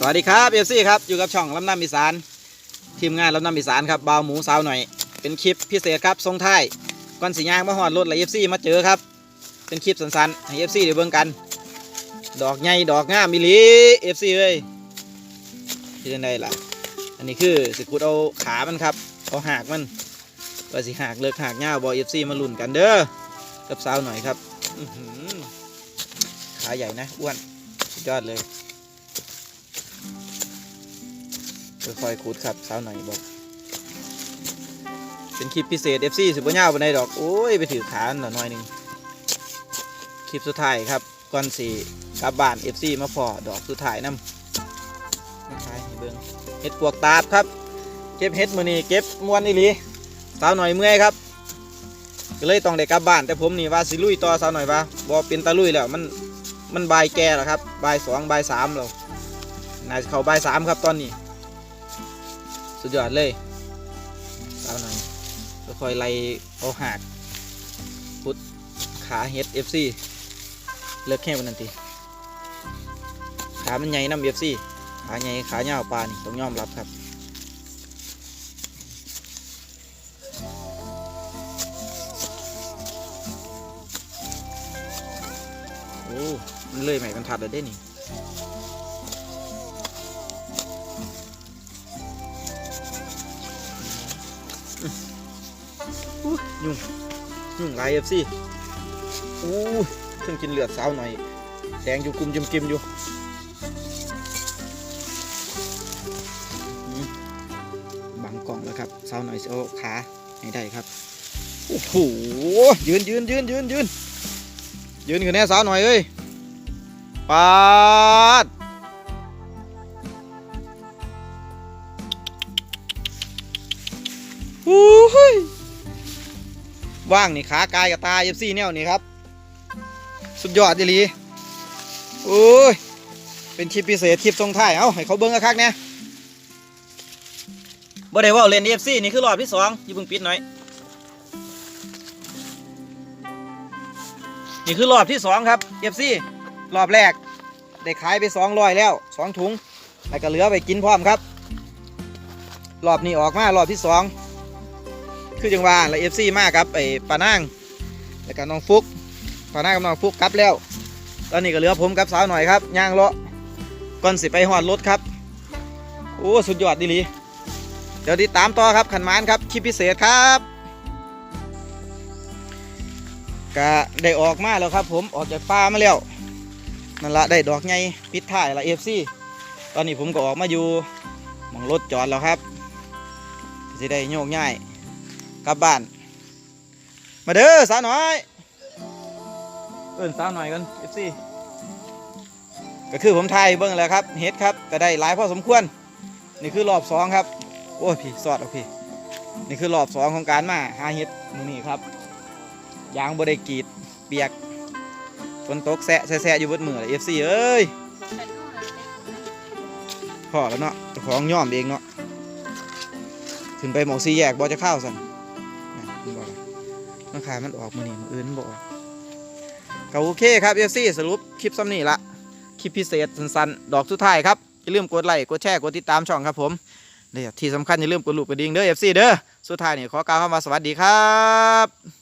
สวัสดีครับเอฟซีครับอยู่กับช่องลำน้ำอีสานทีมงานลำน้ำอีสานครับบ่าวหมูสาวหน่อย เป็นคลิปพิเศษครับทรงท้ายก่อนสียางมาหอดรถและเอฟซีมาเจอครับ เป็นคลิปสั้นๆให้เอฟซีได้เบิ่งกัน ดอกใหญ่ดอกงามมิลีเอฟซีเอ้ยที่ไดล่ะ อันนี้คือสิขุดเอาขามันครับเอาหากมันว่าสิหากเลิกหากเงาบอเอฟซีมาลุ้นกันเด้อกับสาวหน่อยครับขาใหญ่นะอ้วนสุดยอดเลย ค่อยๆขุดครับสาวหน่อยบอกเป็นคลิปพิเศษ FC สิบยาวไปในใดดอก โอ้ย ไปถือขาหน่อยหน่อยหนึ่งคลิปสุดท้ายครับก่อนสี่กลับบ้าน FC มาพอดอกสุดท้ายนำมาขายให้เบิ่งเห็ดปวกตาบครับ เก็บเห็ดมือนีเก็บมวนอีหลีสาวหน่อยเมื่อยครับก็เลยต้องได้กลับบ้าน แต่ผมนี่ว่าสิลุยต่อสาวหน่อยว่าบอเป็นตะลุยแล้วมันมันบายแก่แล้วครับบายสองบายสามแล้วน่าจะเข้าบายสามครับตอนนี้ สุดยอดเลยเอาหน่อยค่อยไล่เอาหากพุดขาเฮดเอฟซีเลิกแค่วันนั้นทีขามันใหญ่น้ำเอฟซีขาใหญ่ขาเงาปลานต้องยอมรับครับโอ้มันเลยใหม่กันทัดเลยได้นี่ ยุ่งยุ่งไรเอฟซีอู้เพิ่งกินเลือดสาวหน่อยแดงอยู่กลุ่มจิมกิมอยู่บังกล่องแล้วครับสาวหน่อยสิเอขาให้ได้ครับโอ้โหยืนยืนยืนยืนยืนยืนกันแน่สาวหน่อยเอ้ยปาด อู้ยว่างนี่ขากายกับตาเอฟซีแนวนี่ครับ สุดยอดดีลีโอ้ย เป็นคลิปพิเศษคลิปทรงท้ายเอ้าให้เขาเบิ้งคักเนี่ยบ่ได้ว่าเล่นเอฟซีนี่คือรอบที่สองอย่าเพิ่งปิดหน่อย นี่คือรอบที่สองครับเอฟซีรอบแรก ได้ขายไปสองร้อยแล้วสองถุงแล้วก็เหลือไปกินพร้อมครับ รอบนี้ออกมารอบที่สอง คือจังหวะแล้วเอฟซีมากครับไอ้ปานางแล้วก็น้องฟุกปานางกับน้องฟุกกลับแล้ว ตอนนี้ก็เหลือผมกับสาวหน่อยครับย่างเลาะก่อนสิไปหอดรถครับโอ้สุดยอดดีหลีเดี๋ยวติดตามต่อครับขันมานครับคลิปพิเศษครับก็ได้ออกมาแล้วครับ ผมออกจากป่ามาแล้วนั่นละได้ดอกไงปิดท้ายละเอฟซีตอนนี้ผมก็ออกมาอยู่มองรถจอดแล้วครับสิได้โยกง่าย กลับบ้าน มาเด้อสาวน้อย เอิ้นสาวหน่อยกันเอฟซีก็คือผมไทยเบิ้งแล้วครับเฮ็ดครับก็ได้หลายพอสมควร นี่คือรอบสองครับ โอ้ยพี่สอดเอาพี่ นี่คือรอบสองของการมาหาเฮ็ดมื้อนี้ครับยางบได้กรีดเปียกฝนตกแซะแซะๆอยู่เบนมือเลยเอฟซีเอ้ยพอแล้วเนาะเจ้าของย่อมเองเนาะขึ้นไปหมองซีแยกบอจะเข้าสั่นนะมันบอก มันขามันออกมานี่มันอื่นมันบอกก็โอเคครับเอฟซีสรุปคลิปซ้ำนี่ละคลิปพิเศษสั้นๆดอกสุดท้ายครับอย่าลืมกดไลค์กดแชร์กดติดตามช่องครับผมเดี๋ยวที่สำคัญอย่าลืมกดลูกกระดิ่งเด้อเอฟซีเด้อสุดท้ายนี่ขอกล่าวคำว่าสวัสดีครับ